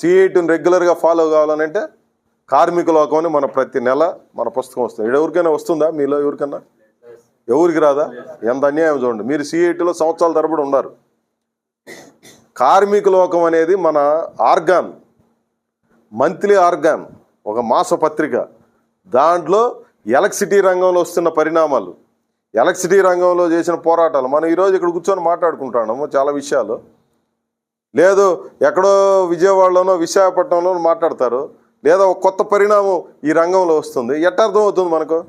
సిఐటిని రెగ్యులర్గా ఫాలో కావాలనంటే కార్మిక లోకం అని మన ప్రతి నెల మన పుస్తకం వస్తుంది. ఇక్కడ ఎవరికైనా వస్తుందా? మీలో ఎవరికైనా ఎవరికి రాదా? ఎంత అన్యాయం చూడండి. మీరు సిఐటిలో సంవత్సరాల తరబడి ఉన్నారు. కార్మిక లోకం అనేది మన ఆర్గాన్ మంత్లీ ఆర్గాన్ ఒక మాస పత్రిక. దాంట్లో ఎలక్ట్రిసిటీ రంగంలో వస్తున్న పరిణామాలు ఎలక్ట్రిసిటీ రంగంలో చేసిన పోరాటాలు. మనం ఈరోజు ఇక్కడ కూర్చొని మాట్లాడుకుంటున్నాము చాలా విషయాలు. లేదు ఎక్కడో విజయవాడలోనో విశాఖపట్నంలోనో మాట్లాడతారు. లేదా ఒక కొత్త పరిణామం ఈ రంగంలో వస్తుంది. ఎట్టర్థం అవుతుంది మనకు?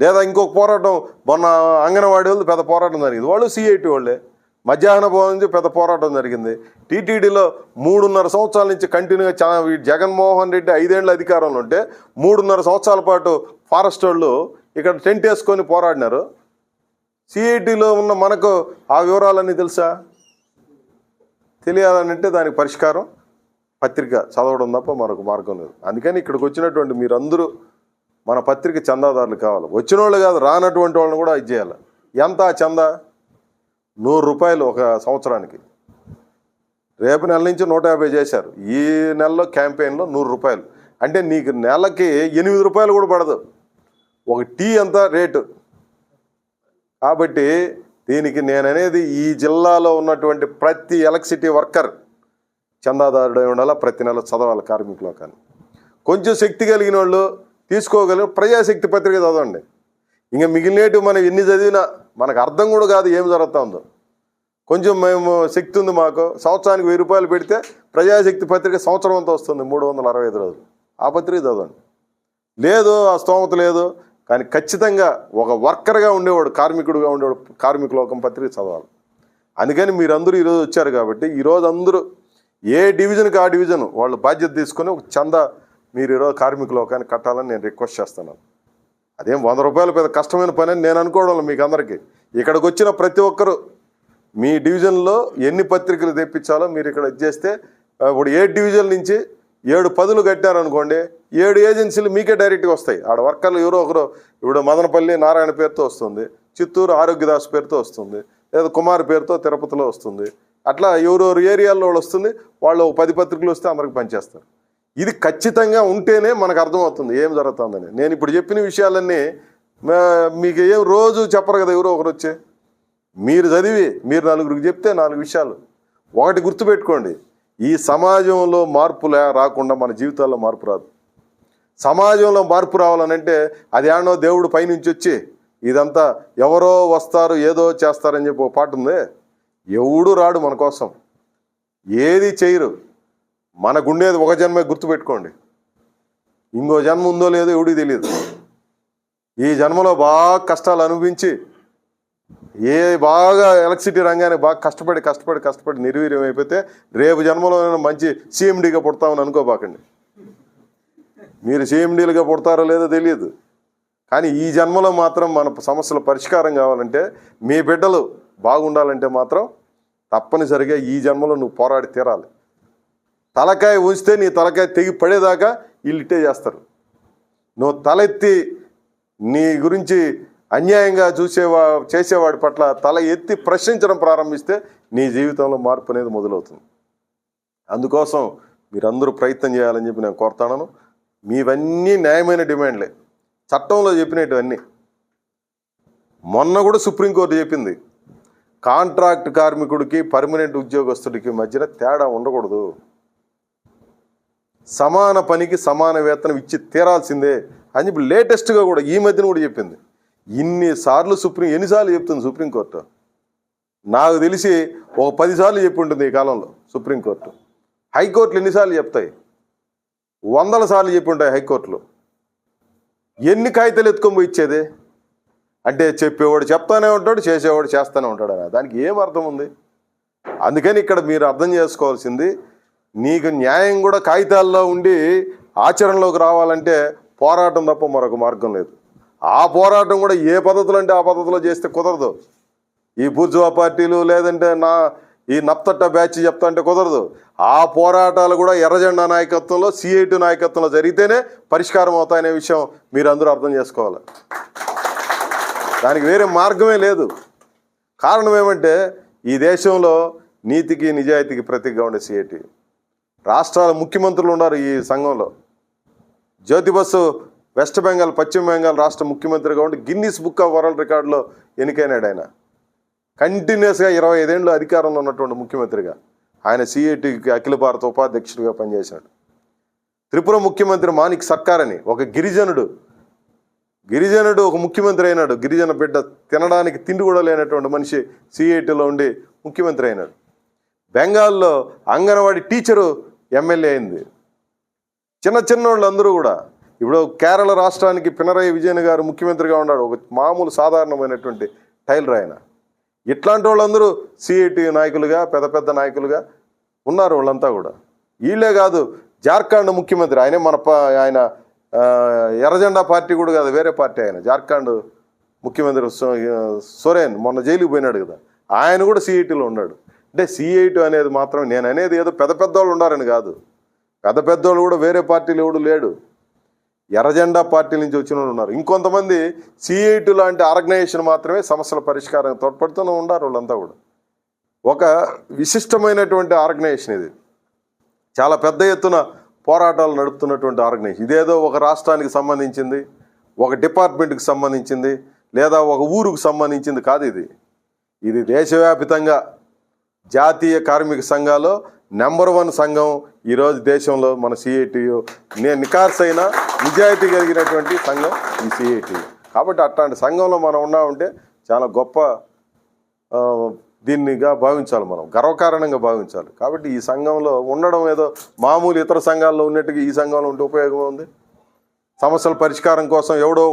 లేదా ఇంకొక పోరాటం మొన్న అంగన్వాడీ వాళ్ళు పెద్ద పోరాటం జరిగింది. వాళ్ళు సిఐటి వాళ్ళే. మధ్యాహ్న భవన్ నుంచి పెద్ద పోరాటం జరిగింది. టీటీడీలో మూడున్నర సంవత్సరాల నుంచి కంటిన్యూగా చా జగన్మోహన్ రెడ్డి ఐదేళ్ళ అధికారంలో ఉంటే మూడున్నర సంవత్సరాల పాటు ఫారెస్ట్ వాళ్ళు ఇక్కడ టెంట్ వేసుకొని పోరాడినారు. సిఐటిలో ఉన్న మనకు ఆ వివరాలన్నీ తెలుసా? తెలియాలనంటే దానికి పరిష్కారం పత్రిక చదవడం తప్ప మరొక మార్గం లేదు. అందుకని ఇక్కడికి వచ్చినటువంటి మీరందరూ మన పత్రిక చందాదారులు కావాలి. వచ్చిన వాళ్ళు కాదు రానటువంటి వాళ్ళని కూడా ఇది చేయాలి. ఎంత ఆ చందా? నూరు రూపాయలు ఒక సంవత్సరానికి. రేపు నెల నుంచి నూట యాభై చేశారు. ఈ నెలలో క్యాంపెయిన్లో నూరు రూపాయలు. అంటే నీకు నెలకి ఎనిమిది రూపాయలు కూడా పడదు. ఒక టీ ఎంత రేటు. కాబట్టి దీనికి నేననేది ఈ జిల్లాలో ఉన్నటువంటి ప్రతి ఎలక్ట్రిసిటీ వర్కర్ చందాదారుడై ఉండాలా ప్రతి నెల చదవాలి కార్మికులు కానీ. కొంచెం శక్తి కలిగిన వాళ్ళు తీసుకోగలిగిన ప్రజాశక్తి పత్రిక చదవండి. ఇంకా మిగిలినట్టు మనం ఎన్ని చదివినా మనకు అర్థం కూడా కాదు ఏం జరుగుతుందో. కొంచెం మేము శక్తి ఉంది మాకు సంవత్సరానికి వెయ్యి రూపాయలు పెడితే ప్రజాశక్తి పత్రిక సంవత్సరం అంతా వస్తుంది మూడు వందల అరవై ఐదు రోజులు. ఆ పత్రిక చదవండి. లేదు ఆ స్తోమత లేదు కానీ ఖచ్చితంగా ఒక వర్కర్గా ఉండేవాడు కార్మికుడుగా ఉండేవాడు కార్మిక లోకం పత్రిక చదవాలి. అందుకని మీరందరూ ఈరోజు వచ్చారు కాబట్టి ఈరోజు అందరూ ఏ డివిజన్కి ఆ డివిజన్ వాళ్ళు బాధ్యత తీసుకొని ఒక చందా మీరు ఈరోజు కార్మిక లోకాన్ని కట్టాలని నేను రిక్వెస్ట్ చేస్తున్నాను. అదేం వంద రూపాయలు పెద్ద కష్టమైన పని అని నేను అనుకోవడం మీకు అందరికీ. ఇక్కడికి వచ్చిన ప్రతి ఒక్కరు మీ డివిజన్లో ఎన్ని పత్రికలు తెప్పించాలో మీరు ఇక్కడ ఇది చేస్తే ఇప్పుడు ఏ డివిజన్ నుంచి ఏడు పదులు కట్టారనుకోండి ఏడు ఏజెన్సీలు మీకే డైరెక్ట్గా వస్తాయి. ఆడ వర్కర్లు ఎవరో ఒకరు ఇప్పుడు మదనపల్లి నారాయణ పేరుతో వస్తుంది చిత్తూరు ఆరోగ్యదాస్ పేరుతో వస్తుంది లేదా కుమార్ పేరుతో తిరుపతిలో వస్తుంది. అట్లా ఎవరెవరు ఏరియాల్లో వాళ్ళు వస్తుంది వాళ్ళు ఒక పది పత్రికలు వస్తే అందరికి పనిచేస్తారు. ఇది ఖచ్చితంగా ఉంటేనే మనకు అర్థమవుతుంది ఏం జరుగుతుందని. నేను ఇప్పుడు చెప్పిన విషయాలన్నీ మీకు ఏం రోజు చెప్పరు కదా ఎవరో ఒకరు వచ్చే. మీరు చదివి మీరు నలుగురికి చెప్తే నాలుగు విషయాలు. ఒకటి గుర్తుపెట్టుకోండి. ఈ సమాజంలో మార్పులా రాకుండా మన జీవితాల్లో మార్పు రాదు. సమాజంలో మార్పు రావాలనంటే అది ఏడో దేవుడు పైనుంచి వచ్చి ఇదంతా ఎవరో వస్తారు ఏదో చేస్తారని చెప్పి ఒక పాట ఉంది. ఎవడు రాడు మన కోసం. ఏది చేయరు. మనకుండేది ఒక జన్మే గుర్తుపెట్టుకోండి. ఇంకో జన్మ ఉందో లేదో ఎవడికి తెలియదు ఈ జన్మలో బాగా కష్టాలు అనుభవించి ఏ బాగా ఎలక్ట్రిసిటీ రంగాన్ని బాగా కష్టపడి కష్టపడి కష్టపడి నిర్వీర్యం అయిపోతే రేపు జన్మలో మంచి సీఎండీగా పుడతామని అనుకోబాకండి. మీరు సీఎండీలుగా పుడతారో లేదో తెలియదు. కానీ ఈ జన్మలో మాత్రం మన సమస్యల పరిష్కారం కావాలంటే మీ బిడ్డలు బాగుండాలంటే మాత్రం తప్పనిసరిగా ఈ జన్మలో నువ్వు పోరాడి తీరాలి. తలకాయ ఉంచితే నీ తలకాయ తెగి పడేదాకా వీళ్ళు ఇట్టే చేస్తారు. నువ్వు తలెత్తి నీ గురించి అన్యాయంగా చూసేవా చేసేవాడి పట్ల తల ఎత్తి ప్రశ్నించడం ప్రారంభిస్తే నీ జీవితంలో మార్పు అనేది మొదలవుతుంది. అందుకోసం మీరందరూ ప్రయత్నం చేయాలని చెప్పి నేను కోరుతాను మీవన్నీ న్యాయమైన డిమాండ్లే. చట్టంలో చెప్పినటువన్నీ. మొన్న కూడా సుప్రీంకోర్టు చెప్పింది కాంట్రాక్ట్ కార్మికుడికి పర్మనెంట్ ఉద్యోగస్తుడికి మధ్యన తేడా ఉండకూడదు. సమాన పనికి సమాన వేతనం ఇచ్చి తీరాల్సిందే అని చెప్పి లేటెస్ట్గా కూడా ఈ మధ్యన కూడా చెప్పింది. ఇన్నిసార్లు సుప్రీం ఎన్నిసార్లు చెప్తుంది సుప్రీంకోర్టు నాకు తెలిసి ఒక పదిసార్లు చెప్పి ఉంటుంది ఈ కాలంలో సుప్రీంకోర్టు హైకోర్టులు ఎన్నిసార్లు చెప్తాయి? వందల సార్లు చెప్పి ఉంటాయి హైకోర్టులు. ఎన్ని కాగితాలు ఎత్తుకొని ఇచ్చేది? అంటే చెప్పేవాడు చెప్తానే ఉంటాడు చేసేవాడు చేస్తానే ఉంటాడు అని దానికి ఏం అర్థం ఉంది? అందుకని ఇక్కడ మీరు అర్థం చేసుకోవాల్సింది నీకు న్యాయం కూడా కాగితాల్లో ఉండి ఆచరణలోకి రావాలంటే పోరాటం తప్ప మరొక మార్గం లేదు. ఆ పోరాటం కూడా ఏ పద్ధతులు అంటే ఆ పద్ధతిలో చేస్తే కుదరదు. ఈ బూర్జువా పార్టీలు లేదంటే నా ఈ నప్తట్ట బ్యాచ్ చెప్తా అంటే కుదరదు. ఆ పోరాటాలు కూడా ఎర్రజెండా నాయకత్వంలో సిఐటి నాయకత్వంలో జరిగితేనే పరిష్కారం అవుతాయనే విషయం మీరు అందరూ అర్థం చేసుకోవాలి. దానికి వేరే మార్గమే లేదు. కారణం ఏమంటే ఈ దేశంలో నీతికి నిజాయితీకి ప్రతీకగా ఉండే సిఐటి రాష్ట్రాల ముఖ్యమంత్రులు ఉన్నారు ఈ సంఘంలో. జ్యోతి బస్సు వెస్ట్ బెంగాల్ పశ్చిమ బెంగాల్ రాష్ట్ర ముఖ్యమంత్రిగా ఉండి గిన్నిస్ బుక్ ఆఫ్ వరల్డ్ రికార్డులో ఎన్నికైనాడు ఆయన. కంటిన్యూస్గా ఇరవై ఐదేళ్ళు అధికారంలో ఉన్నటువంటి ముఖ్యమంత్రిగా ఆయన సిఐటికి అఖిల భారత ఉపాధ్యక్షుడిగా పనిచేశాడు. త్రిపుర ముఖ్యమంత్రి మాణిక్ సర్కార్ అని ఒక గిరిజనుడు గిరిజనుడు ఒక ముఖ్యమంత్రి అయినాడు. గిరిజన బిడ్డ తినడానికి తిండి కూడా లేనటువంటి మనిషి సిఐటిలో ఉండి ముఖ్యమంత్రి అయినాడు. బెంగాల్లో అంగన్వాడీ టీచరు ఎమ్మెల్యే అయింది. చిన్న చిన్న వాళ్ళు అందరూ కూడా ఇప్పుడు కేరళ రాష్ట్రానికి పినరయి విజయన్ గారు ముఖ్యమంత్రిగా ఉన్నాడు. ఒక మామూలు సాధారణమైనటువంటి టైలర్ ఆయన. ఇట్లాంటి వాళ్ళందరూ సిఐటి నాయకులుగా పెద్ద పెద్ద నాయకులుగా ఉన్నారు వాళ్ళంతా కూడా. వీళ్ళే కాదు జార్ఖండ్ ముఖ్యమంత్రి. ఆయనే మన ప- ఆయన ఎర్రజెండా పార్టీ కూడా కాదు వేరే పార్టీ ఆయన. జార్ఖండ్ ముఖ్యమంత్రి సో- సోరేన్ మొన్న జైలుకి పోయినాడు కదా. ఆయన కూడా సిఐటిలో ఉన్నాడు. అంటే సిఐటి అనేది మాత్రం నేను అనేది ఏదో పెద్ద పెద్ద వాళ్ళు ఉన్నారని కాదు. పెద్ద పెద్దోళ్ళు కూడా వేరే పార్టీలు ఎవడు లేడు. ఎర్రజెండా పార్టీ నుంచి వచ్చిన వాళ్ళు ఉన్నారు. ఇంకొంతమంది సిఐటి లాంటి ఆర్గనైజేషన్ మాత్రమే సమస్యల పరిష్కారం తోడ్పడుతూనే ఉన్నారు వాళ్ళంతా కూడా. ఒక విశిష్టమైనటువంటి ఆర్గనైజేషన్ ఇది. చాలా పెద్ద ఎత్తున పోరాటాలు నడుపుతున్నటువంటి ఆర్గనైజేషన్. ఇదేదో ఒక రాష్ట్రానికి సంబంధించింది ఒక డిపార్ట్మెంట్కి సంబంధించింది లేదా ఒక ఊరుకు సంబంధించింది కాదు ఇది. ఇది దేశవ్యాపితంగా జాతీయ కార్మిక సంఘాలు నెంబర్ వన్ సంఘం ఈరోజు దేశంలో మన సిఐటియు నేను నికార్సైన నిజాయితీ కలిగినటువంటి సంఘం ఈ సిఐటియు కాబట్టి అట్లాంటి సంఘంలో మనం ఉన్నామంటే చాలా గొప్ప దీన్నిగా భావించాలి మనం గర్వకారణంగా భావించాలి. కాబట్టి ఈ సంఘంలో ఉండడం ఏదో మామూలు ఇతర సంఘాల్లో ఉన్నట్టుగా ఈ సంఘంలో ఉంటే ఉపయోగం ఉంది? సమస్యల పరిష్కారం కోసం ఎవడో